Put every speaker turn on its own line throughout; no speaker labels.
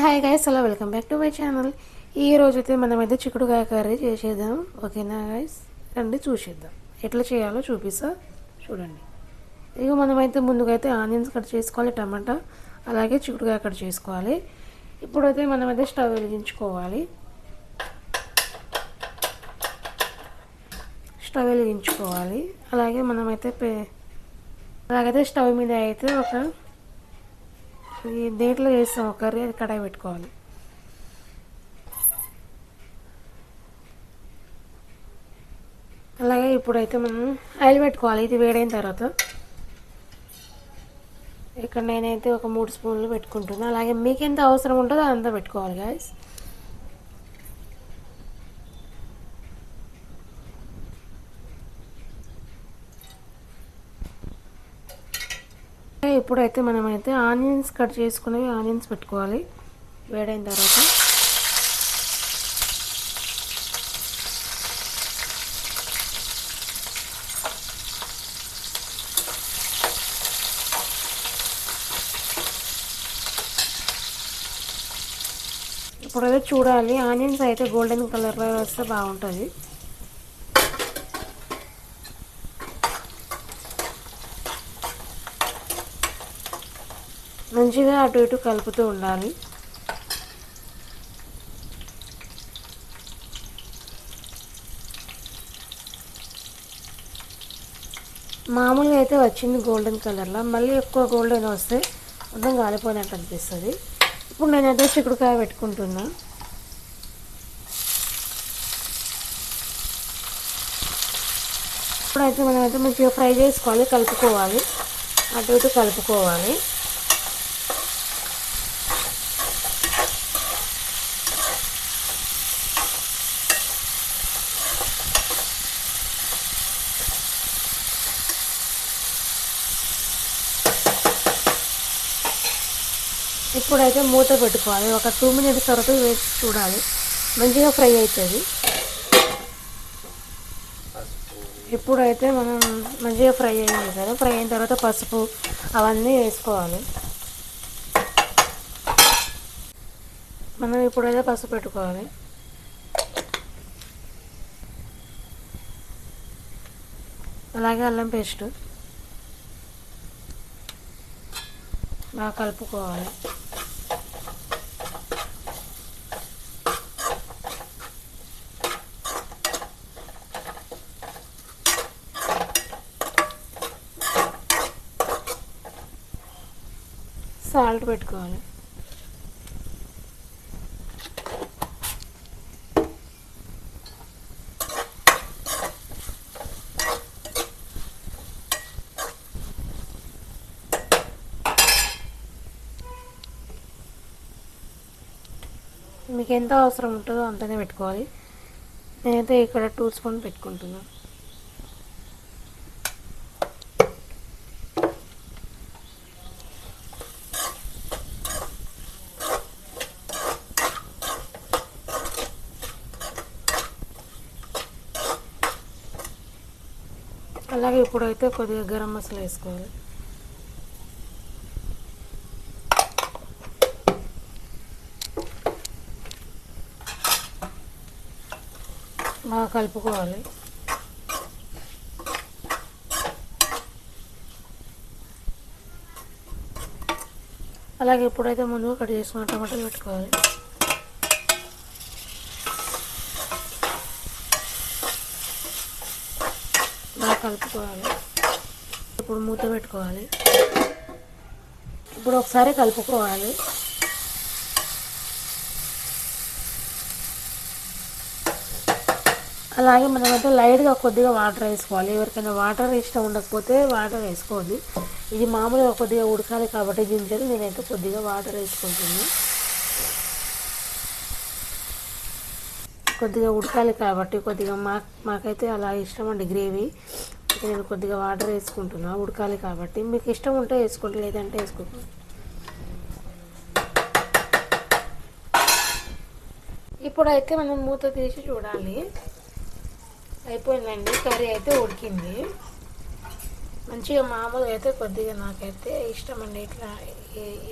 Hi guys hello welcome back to my channel ఈ రోజు అయితే మనమైతే చిక్కుడుకాయ కర్రీ చేసేద్దాం. ఓకేనా గైస్ రండి చూసేద్దాం. ఎట్లా చేయాలో చూపిస్తా. చూడండి. ఇక మనమైతే ముందుకైతే ఆనియన్స్ కట్ చేసుకోవాలి టమాటా అలాగే చిక్కుడుకాయ కట్ చేసుకోవాలి. ఇప్పుడైతే మనమైతే స్టవ్ వెలిగించుకోవాలి. స్టవ్ వెలిగించుకోవాలి. అలాగే మనమైతే పే అలాగైతే స్టవ్ మీద అయితే ఒక ఈ దేంట్లో చేస్తాం కర్రీ అది కడాయి పెట్టుకోవాలి. అలాగే ఇప్పుడైతే మనం ఆయిల్ పెట్టుకోవాలి. ఇది వేడైన తర్వాత ఇక్కడ నేనైతే ఒక మూడు స్పూన్లు పెట్టుకుంటున్నాను అలాగే మీకు ఎంత అవసరం ఉంటుందో అంతా పెట్టుకోవాలి గాయస్ ఇప్పుడైతే మనమైతే ఆనియన్స్ కట్ చేసుకునేవి ఆనియన్స్ పెట్టుకోవాలి. వేడైన తర్వాత ఇప్పుడైతే చూడాలి ఆనియన్స్ అయితే గోల్డెన్ కలర్లో వస్తే బాగుంటుంది. మంచిగా అటు ఇటు కలుపుతూ ఉండాలి. మామూలుగా అయితే వచ్చింది గోల్డెన్ కలర్లో మళ్ళీ ఎక్కువ గోల్డెన్ వస్తే మొత్తం కాలిపోయినట్టు అనిపిస్తుంది. ఇప్పుడు నేనైతే చిక్కుడుకాయ పెట్టుకుంటున్నా. ఇప్పుడైతే మనమైతే మంచిగా ఫ్రై చేసుకోవాలి కలుపుకోవాలి. అటు ఇటు కలుపుకోవాలి. ఇప్పుడైతే మూత పెట్టుకోవాలి. ఒక టూ మినిట్స్ తర్వాత వేసి చూడాలి. మంచిగా ఫ్రై అవుతుంది ఇప్పుడైతే మనం మంచిగా ఫ్రై అయింది కదా ఫ్రై అయిన తర్వాత పసుపు అవన్నీ వేసుకోవాలి. మనం ఇప్పుడైతే పసుపు పెట్టుకోవాలి. అలాగే అల్లం పేస్ట్ బాగా కలుపుకోవాలి. సాల్ట్ పెట్టుకోవాలి. మీకు ఎంత అవసరం ఉంటుందో అంతనే పెట్టుకోవాలి. నేనైతే ఇక్కడ టూ స్పూన్ పెట్టుకుంటున్నాను అలాగే ఇప్పుడైతే కొద్దిగా గరం మసాలా వేసుకోవాలి. బాగా కలుపుకోవాలి. అలాగే ఇప్పుడైతే ముందుగా కట్ చేసుకున్న టమాటాలు పెట్టుకోవాలి. బాగా కలుపుకోవాలి. ఇప్పుడు మూత పెట్టుకోవాలి. ఇప్పుడు ఒకసారి కలుపుకోవాలి. అలాగే మనమైతే లైట్గా కొద్దిగా వాటర్ వేసుకోవాలి. ఎవరికైనా వాటర్ ఇష్టం ఉండకపోతే వాటర్ వేసుకోవాలి ఇది మామూలుగా కొద్దిగా ఉడకాలి కాబట్టి గింజలు నేనైతే కొద్దిగా వాటర్ వేసుకుంటున్నాను. కొద్దిగా ఉడకాలి కాబట్టి కొద్దిగా మా మాకైతే అలా ఇష్టం అండి గ్రేవీ. నేను కొద్దిగా వాటర్ వేసుకుంటున్నా ఉడకాలి కాబట్టి. మీకు ఇష్టం ఉంటే వేసుకోండి లేదంటే వేసుకోకండి ఇప్పుడైతే మనం మూత తీసి చూడాలి. అయిపోయిందండి కర్రీ అయితే ఉడికింది. మంచిగా మామూలుగా అయితే కొద్దిగా నాకైతే ఇష్టం అండి. ఇట్లా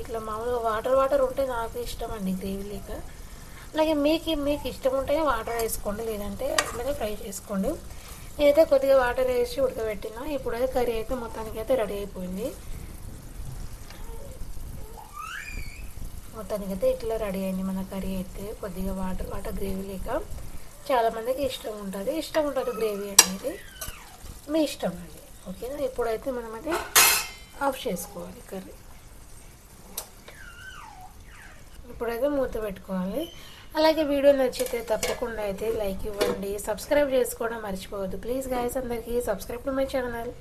ఇట్లా మామూలుగా వాటర్ వాటర్ ఉంటే నాకు ఇష్టం అండి గ్రేవీ లేక. అలాగే మీకు మీకు ఇష్టం ఉంటే వాటర్ వేసుకోండి లేదంటే అట్లనే ఫ్రై చేసుకోండి. నేనైతే కొద్దిగా వాటర్ వేసి ఉడకబెట్టిన ఇప్పుడైతే కర్రీ అయితే మొత్తానికి అయితే రెడీ అయిపోయింది. మొత్తానికి అయితే ఇట్లా రెడీ అయింది మన కర్రీ అయితే కొద్దిగా వాటర్ వాటర్ గ్రేవీ లేక. చాలామందికి ఇష్టం ఉంటుంది. ఇష్టం ఉంటుంది గ్రేవీ అనేది. మీ ఇష్టం అండి. ఓకేనా? ఇప్పుడైతే మనమైతే ఆఫ్ చేసుకోవాలి కర్రీ. ఇప్పుడైతే మూత పెట్టుకోవాలి. అలాగే వీడియో నచ్చితే తప్పకుండా అయితే లైక్ ఇవ్వండి సబ్స్క్రైబ్ చేసుకోవడం మర్చిపోవద్దు. ప్లీజ్ గాయస్ అందరికీ సబ్స్క్రైబ్ టు మై ఛానల్